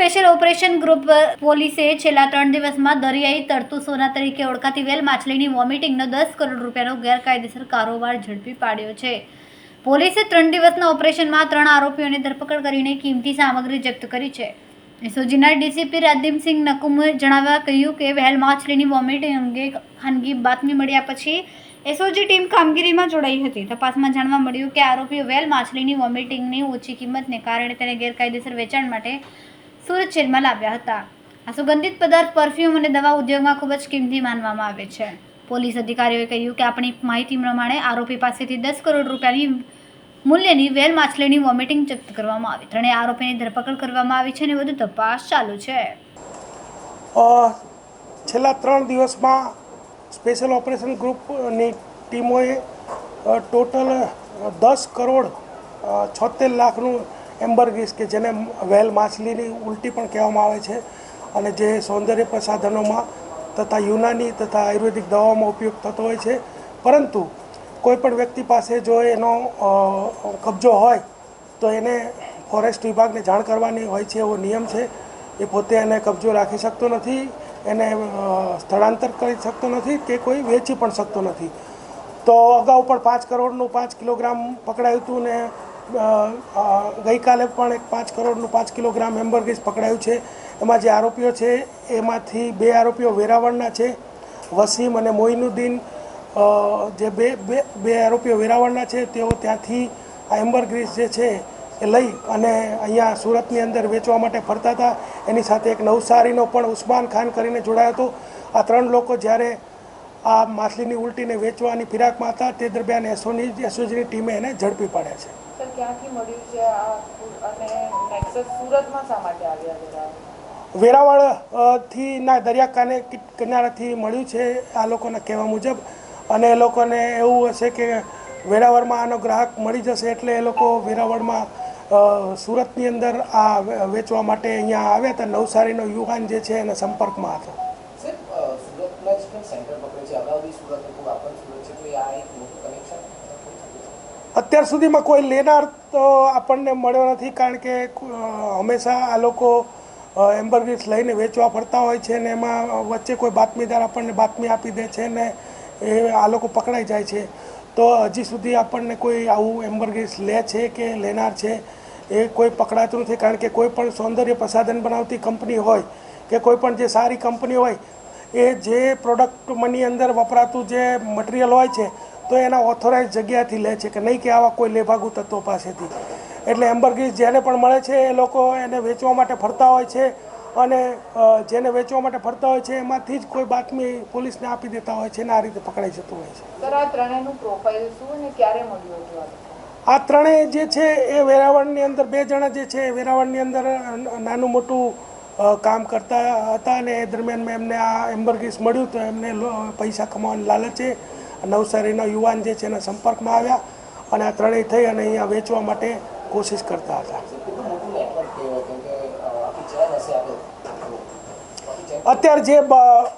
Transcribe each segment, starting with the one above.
Special operation group પોલીસે છેલ્લા ત્રણ દિવસમાં દરિયાઈ તરતું સોના તરીકે ઓળખાતી વેલ માછલીની વોમિટિંગનો દસ કરોડ રૂપિયાનો ગેરકાયદેસર કારોબાર ઝડપી પાડ્યો છે. પોલીસે ત્રણ દિવસના ઓપરેશનમાં ત્રણ આરોપીઓની ધરપકડ કરીને કિંમતી સામગ્રી જપ્ત કરી છે. સોજીના ડીસીપી રાદીમસિંહ નકુમે જણાવ્યા કહ્યું કે વહેલ માછલીની વોમિટિંગ અંગે ખાનગી બાતમી મળ્યા પછી એસઓજી ટીમ કામગીરીમાં જોડાઈ હતી. તપાસમાં જાણવા મળ્યું કે આરોપીઓ વેલ માછલીની વોમિટિંગની ઓછી કિંમતને કારણે તેને ગેરકાયદેસર વેચાણ માટે સુરત જેલમાં લાવ્યા હતા. આ સુગંધિત પદાર્થ પરફ્યુમ અને દવા ઉદ્યોગમાં ખૂબ જ કિંમતી માનવામાં આવે છે. પોલીસ અધિકારીઓએ કહ્યું કે આપણી માહિતી પ્રમાણે આરોપી પાસેથી દસ કરોડ રૂપિયાની મૂલ્યની વેલ માછલીની વોમિટિંગ જપ્ત કરવામાં આવી. ત્રણેય આરોપીની ધરપકડ કરવામાં આવી છે અને વધુ તપાસ ચાલુ છે. છેલ્લા ત્રણ દિવસમાં સ્પેશિયલ ઓપરેશન ગ્રુપની ટીમોએ ટોટલ દસ કરોડ છોતેર લાખનું એમ્બરગ્રીસ કે જેને વેલ માછલીની ઉલટી પણ કહેવામાં આવે છે અને જે સૌંદર્ય પ્રસાધનોમાં તથા યુનાની તથા આયુર્વેદિક દવાઓમાં ઉપયોગ થતો હોય છે. પરંતુ કોઈપણ વ્યક્તિ પાસે જો એનો કબજો હોય તો એને ફોરેસ્ટ વિભાગને જાણ કરવાની હોય છે એવો નિયમ છે. એ પોતે એને કબજો રાખી શકતો નથી, એને સ્થળાંતર કરી શકતો નથી કે કોઈ વેચી પણ શકતો નથી. તો અગાઉ પણ પાંચ કરોડનું પાંચ કિલોગ્રામ પકડાયું હતું ને ગઈકાલે પણ એક પાંચ કરોડનું પાંચ કિલોગ્રામ હેમ્બર્ગીસ પકડાયું છે. એમાં જે આરોપીઓ છે, એમાંથી બે આરોપીઓ વેરાવળના છે. વસીમ અને મોઇનુદ્દીન જે બે બે બે આરોપીઓ વેરાવળના છે, તેઓ ત્યાંથી આ એમ્બરગ્રીસ જે છે, એ લઈ અને અહીંયા સુરતની અંદર વેચવા માટે ફરતા હતા. એની સાથે એક નવસારીનો પણ ઉસ્માન ખાન કરીને જોડાયો હતો. આ ત્રણ લોકો જ્યારે આ માછલીની ઉલટીને વેચવાની ફિરાકમાં હતા, તે દરમિયાન એસોની, એસઓજીની ટીમે એને ઝડપી પાડ્યા છે. સર ક્યાંથી મળ્યું છે આ અને નેક્સસ સુરતમાં શા માટે આવ્યા વેરાવળ વેરાવળથી ના દરિયા કાને કિનારાથી મળ્યું છે આ લોકોના કહેવા મુજબ. અને એ લોકોને એવું હશે કે વેરાવળમાં આનો ગ્રાહક મળી જશે એટલે એ લોકો વેરાવળમાં સુરતની અંદર આ વેચવા માટે અહીંયા આવ્યા હતા. નવસારીનો યુવાન જે છે એના સંપર્કમાં હતો. સુરતમાં જ સેન્ટર પકડે છે? અગાઉ સુરત હતું આ સુરત છે તો આ એક મોટું કનેક્શન અત્યાર સુધીમાં કોઈ લેનાર તો આપણને મળ્યો નથી કારણ કે હંમેશા આ લોકો એમ્બરગ્રીસ લઈને વેચવા ફરતા હોય છે ને એમાં વચ્ચે કોઈ બાતમીદાર આપણને બાતમી આપી દે છે ને એ આ લોકો પકડાઈ જાય છે. તો હજી સુધી આપણને કોઈ આવું એમ્બરગ્રીસ લે છે કે લેનાર છે એ કોઈ પકડાતું નથી કારણ કે કોઈ પણ સૌંદર્ય પ્રસાધન બનાવતી કંપની હોય કે કોઈ પણ જે સારી કંપની હોય એ જે પ્રોડક્ટની અંદર વપરાતું જે મટીરિયલ હોય છે તો એના ઓથોરાઇઝ જગ્યાથી લે છે કે નહીં કે આવા કોઈ લેભાગુ તત્વો પાસેથી. એટલે એમ્બરગીઝ જેને પણ મળે છે એ લોકો એને વેચવા માટે ફરતા હોય છે અને જેને વેચવા માટે ફરતા હોય છે એમાંથી જ કોઈ બાતમી પોલીસને આપી દેતા હોય છે અને આ રીતે પકડાઈ જતું હોય છે. આ ત્રણેય જે છે એ વેરાવળની અંદર બે જણા જે છે એ વેરાવળની અંદર નાનું મોટું કામ કરતા હતા અને એ દરમિયાન મેં એમને આ એમ્બરગીસ મળ્યું તો એમને પૈસા કમાવાની લાલચે નવસારીનો યુવાન જે છે એના સંપર્કમાં આવ્યા અને આ ત્રણેય થઈ અને અહીંયા વેચવા માટે કોશિશ કરતા હતા. અત્યારે જે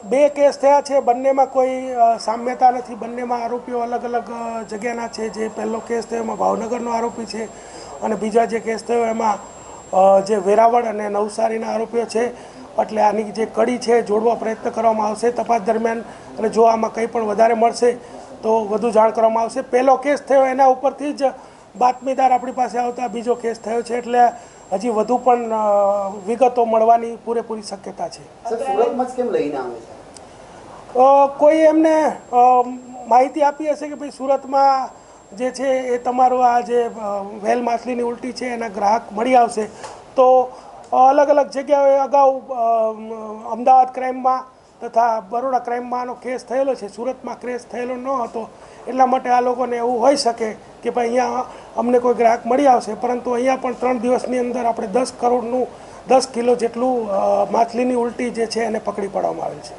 બે કેસ થયા છે, બંનેમાં કોઈ સામ્યતા નથી, બંનેમાં આરોપીઓ અલગ અલગ જગ્યાના છે. જે પહેલો કેસ થયો એમાં ભાવનગરનો આરોપી છે અને બીજા જે કેસ થયો એમાં જે વેરાવળ અને નવસારીના આરોપીઓ છે એટલે આની જે કડી છે જોડવા પ્રયત્ન કરવામાં આવશે તપાસ દરમિયાન. અને જો આમાં કંઈ પણ વધારે મળશે તો વધુ જાણ કરવામાં આવશે. પહેલો કેસ થયો એના ઉપરથી જ બાતમીદાર આપણી પાસે આવતા બીજો કેસ થયો છે એટલે હજી વધુ પણ વિગતો મળવાની પૂરેપૂરી શક્યતા છે. કોઈ એમને માહિતી આપી હશે કે ભાઈ સુરતમાં જે છે એ તમારો આ જે વેલ માછલીની ઉલટી છે એના ગ્રાહક મળી આવશે. તો અલગ અલગ જગ્યાએ અગાઉ અમદાવાદ ક્રાઇમમાં તથા બરોડા ક્રાઇમમાં આનો કેસ થયેલો છે, સુરતમાં કેસ થયેલો ન હતો, એટલા માટે આ લોકોને એવું હોઈ શકે કે ભાઈ અહીંયા અમને કોઈ ગ્રાહક મળી આવશે, પરંતુ અહીંયા પણ ત્રણ દિવસની અંદર આપણે દસ કરોડનું, દસ કિલો જેટલું માછલીની ઉલટી જે છે એને પકડી પાડવામાં આવેલ છે.